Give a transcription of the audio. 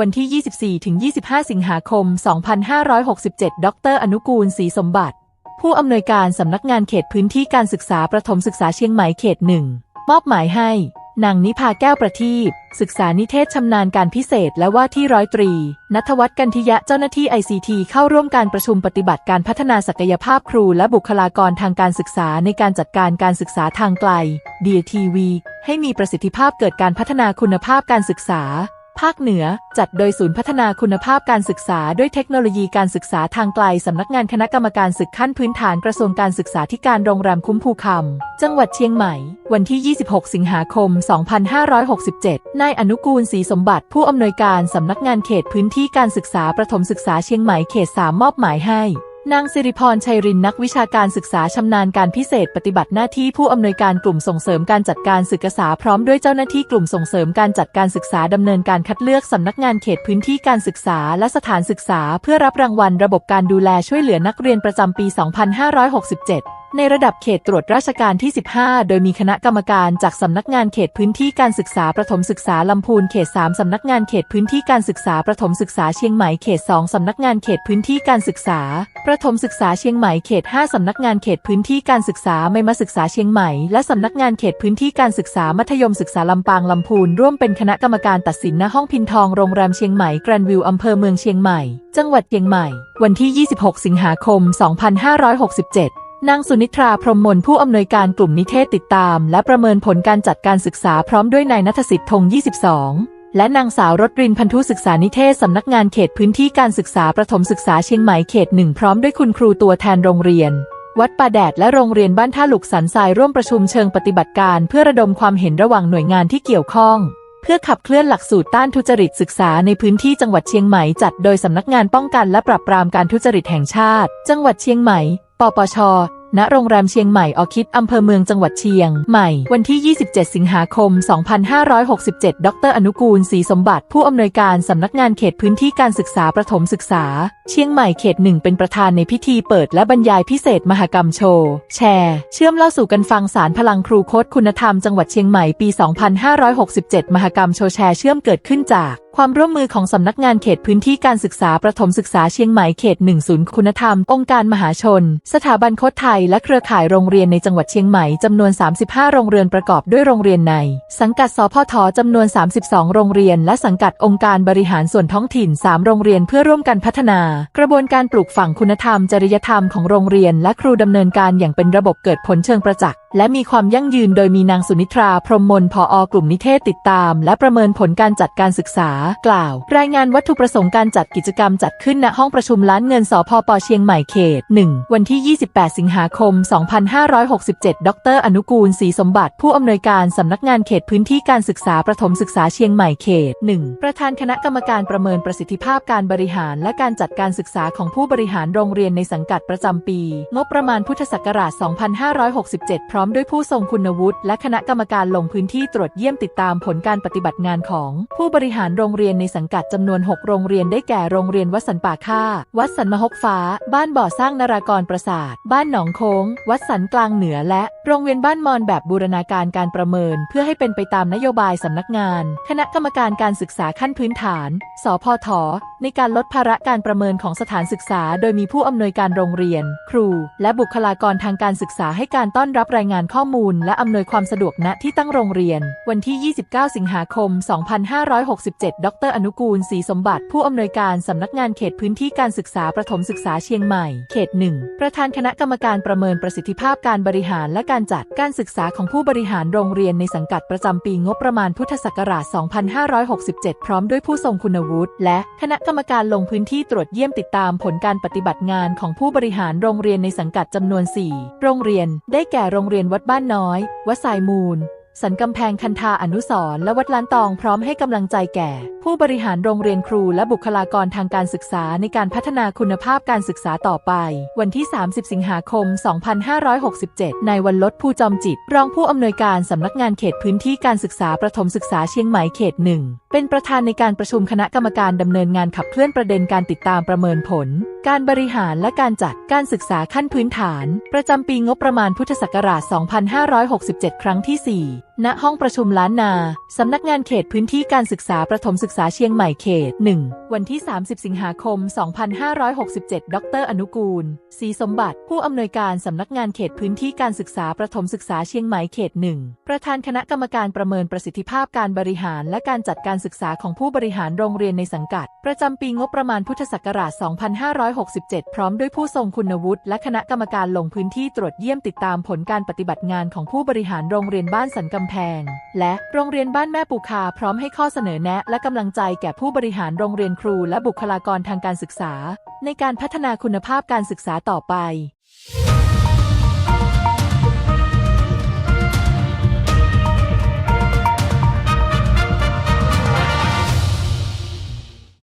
วันที่ 24-25 สิงหาคม 2567 ดร อนุกูลศรีสมบัติ ผู้อำนวยการสำนักงานเขตพื้นที่การศึกษาประถมศึกษาเชียงใหม่เขตหนึ่งมอบหมายให้ นางนิพาแก้วประทีปศึกษานิเทศชำนาญการพิเศษและว่าที่ร้อยตรีนัทวัฒน์กันทิยะเจ้าหน้าที่ ICT เข้าร่วมการประชุมปฏิบัติการพัฒนาศักยภาพครูและบุคลากรทางการศึกษาในการจัดการการศึกษาทางไกล DTV ให้มีประสิทธิภาพเกิดการพัฒนาคุณภาพการศึกษา ภาคเหนือจัดโดยศูนย์พัฒนาคุณภาพการศึกษาด้วยเทคโนโลยีการศึกษาทางไกลสำนักงานคณะกรรมการศึกขั้นพื้นฐานกระทรวงการศึกษาธิการโรงแรมคุ้มภูคำจังหวัดเชียงใหม่ วันที่ 26 สิงหาคม 2567 นายอนุกูลศรีสมบัติผู้อำนวยการสำนักงานเขตพื้นที่การศึกษาประถมศึกษาเชียงใหม่เขต 3 มอบหมายให้ นางสิริพรชัยรินนักวิชาการศึกษาชำนาญการพิเศษปฏิบัติหน้าที่ผู้อำนวยการกลุ่มส่งเสริมการจัดการศึกษาพร้อมด้วยเจ้าหน้าที่กลุ่มส่งเสริมการจัดการศึกษาดำเนินการคัดเลือกสำนักงานเขตพื้นที่การศึกษาและสถานศึกษา เพื่อรับรางวัลระบบการดูแลช่วยเหลือนักเรียนประจำปี 2567 ในระดับเขตตรวจราชการที่ 15 โดยมีคณะกรรมการจากสำนักงานเขตพื้นที่การศึกษาประถมศึกษาลำพูนเขต 3 สำนักงานเขตพื้นที่การศึกษาประถมศึกษาเชียงใหม่เขต 2 สำนักงานเขตพื้นที่การศึกษา ประถมศึกษาเชียงใหม่เขต 5 สำนักงานเขตพื้นที่การศึกษาไม่มาศึกษาเชียงใหม่ และสำนักงานเขตพื้นที่การศึกษามัธยมศึกษาลำปางลำพูนร่วมเป็นคณะกรรมการตัดสินณห้องพินทองโรงแรมเชียงใหม่แกรนวิวอำเภอเมืองเชียงใหม่ จังหวัดเชียงใหม่ วันที่ 26 สิงหาคม 2567 นางสุนิทราพรมมนผู้อำนวยการกลุ่มนิเทศติดตาม และประเมินผลการจัดการศึกษาพร้อมด้วยนายนัทสิทธิ์ธง 22 และนางสาวรถรินพันธุศึกษานิเทศสำนักงานเขตพื้นที่การศึกษาประถมศึกษาเชียงใหม่เขตหนึ่งพร้อมด้วยคุณครูตัวแทนโรงเรียน วัดป่าแดดและโรงเรียนบ้านท่าหลุกสันทรายร่วมประชุมเชิงปฏิบัติการ เพื่อระดมความเห็นระหว่างหน่วยงานที่เกี่ยวข้อง เพื่อขับเคลื่อนหลักสูตรต้านทุจริตศึกษาในพื้นที่จังหวัดเชียงใหม่จัดโดยสำนักงานป้องกันและปราบปรามการทุจริตแห่งชาติ จังหวัดเชียงใหม่ ปปช ณ โรงแรมเชียงใหม่ออคิดอำเภอเมืองจังหวัดเชียงใหม่ วันที่ 27 สิงหาคม 2567 ดร อนุกูลศรีสมบัติผู้อำนวยการสำนักงานเขตพื้นที่การศึกษาประถมศึกษา เชียงใหม่เขตหนึ่งเป็นประธานในพิธีเปิดและบรรยายพิเศษมหกรรมโชว์ แชร์ เชื่อมเล่าสู่กันฟังสารพลังครูโค้ดคุณธรรมจังหวัดเชียงใหม่ปี 2567 มหกรรมโชว์แชร์เชื่อมเกิดขึ้นจาก ความร่วมมือของสำนักงานเขตพื้นที่การศึกษาประถมศึกษาเชียงใหม่เขตหนึ่งศูนย์คุณธรรม องค์การมหาชน สถาบันโค้ดไทย และเครือข่ายโรงเรียนในจังหวัดเชียงใหม่จำนวน 35 โรงเรียนประกอบด้วยโรงเรียนใน สังกัดสพทจำนวน 32 โรงเรียน และสังกัดองค์การบริหารส่วนท้องถิ่น 3 โรงเรียนเพื่อร่วมกันพัฒนา กระบวนการปลูกฝังคุณธรรม จริยธรรมของโรงเรียน และครูดำเนินการอย่างเป็นระบบเกิดผลเชิงประจักษ์และมีความยั่งยืนโดยมีนางสุนิทรา พรหมมนผอกลุ่มนิเทศติดตาม และประเมินผลการจัดการศึกษากล่าว รายงานวัตถุประสงค์การจัดกิจกรรมจัดขึ้นณห้องประชุมล้านเงินสพปเชียงใหม่เขต 1 วันที่ 28 สิงหาคม 2567 ดร อนุกูลศรีสมบัติ ผู้อำนวยการสำนักงานเขตพื้นที่การศึกษาประถมศึกษาเชียงใหม่เขต 1 ประธานคณะกรรมการประเมินประสิทธิภาพการบริหารและการจัดการศึกษาของผู้บริหารโรงเรียนในสังกัดประจำปี งบประมาณพุทธศักราช 2567 พร้อมด้วยผู้ทรงคุณวุฒิและคณะกรรมการลงพื้นที่ตรวจเยี่ยมติดตามผลการปฏิบัติงานของผู้บริหารโรงเรียนในสังกัดจำนวน 6 โรงเรียนได้แก่โรงเรียนวัดสันป่าค่า วัดสันมหกฟ้า บ้านบ่อสร้างนารากรประสาท บ้านหนองโค้ง วัดสันกลางเหนือ และโรงเรียนบ้านมอนแบบบูรณาการการประเมิน เพื่อให้เป็นไปตามนโยบายสำนักงาน คณะกรรมการการศึกษาขั้นพื้นฐาน สพท ในการลดภาระการประเมินของสถานศึกษา โดยมีผู้อำนวยการโรงเรียน ครู และบุคลากรทางการศึกษาให้การต้อนรับรายงานข้อมูล และอำนวยความสะดวกณที่ตั้งโรงเรียน วันที่ 29 สิงหาคม 2567ดร อนุกูลศรีสมบัติ ผู้อำนวยการสำนักงานเขตพื้นที่การศึกษาประถมศึกษาเชียงใหม่ เขตหนึ่งประธานคณะกรรมการประเมินประสิทธิภาพการบริหารและการจัดการศึกษาของผู้บริหารโรงเรียนในสังกัดประจำปีงบประมาณพุทธศักราช 2567 พร้อมด้วยผู้ทรงคุณวุฒิและคณะกรรมการลงพื้นที่ตรวจเยี่ยมติดตามผลการปฏิบัติงานของผู้บริหารโรงเรียนในสังกัดจำนวน 4 โรงเรียน ได้แก่โรงเรียนวัดบ้านน้อย วัดสายมูล สันกำแพงคันธาอนุสรและวัดล้านตองพร้อมให้กำลังใจแก่ ผู้บริหารโรงเรียนครูและบุคลากรทางการศึกษาในการพัฒนาคุณภาพการศึกษาต่อไป วันที่ 30 สิงหาคม 2567นายวันลดผู้จอมจิต รองผู้อำนวยการสำนักงานเขตพื้นที่การศึกษาประถมศึกษาเชียงใหม่เขตหนึ่ง เป็นประธานในการประชุมคณะกรรมการดำเนินงานขับเคลื่อนประเด็นการติดตามประเมินผล การบริหารและการจัดการศึกษาขั้นพื้นฐาน ประจำปีงบประมาณพุทธศักราช 2567 ครั้งที่ 4ณห้องประชุมล้านนา สำนักงานเขตพื้นที่การศึกษาประถมศึกษาเชียงใหม่เขต 1 วันที่ 30 สิงหาคม 2567 ดร อนุกูล ศรีสมบัติ ผู้อำนวยการสำนักงานเขตพื้นที่การศึกษาประถมศึกษาเชียงใหม่เขต 1 ประธานคณะกรรมการประเมินประสิทธิภาพการบริหารและการจัดการศึกษาของผู้บริหารโรงเรียนในสังกัด ประจำปีงบประมาณพุทธศักราช 2567 พร้อมด้วยผู้ทรงคุณวุฒิและคณะกรรมการลงพื้นที่ตรวจเยี่ยมติดตามผลการปฏิบัติงานของผู้บริหารโรงเรียนบ้านสันกำแพง และโรงเรียนบ้านแม่ปูคาพร้อมให้ข้อเสนอแนะ และกำลังใจแก่ผู้บริหารโรงเรียนครูและบุคลากรทางการศึกษา ในการพัฒนาคุณภาพการศึกษาต่อไป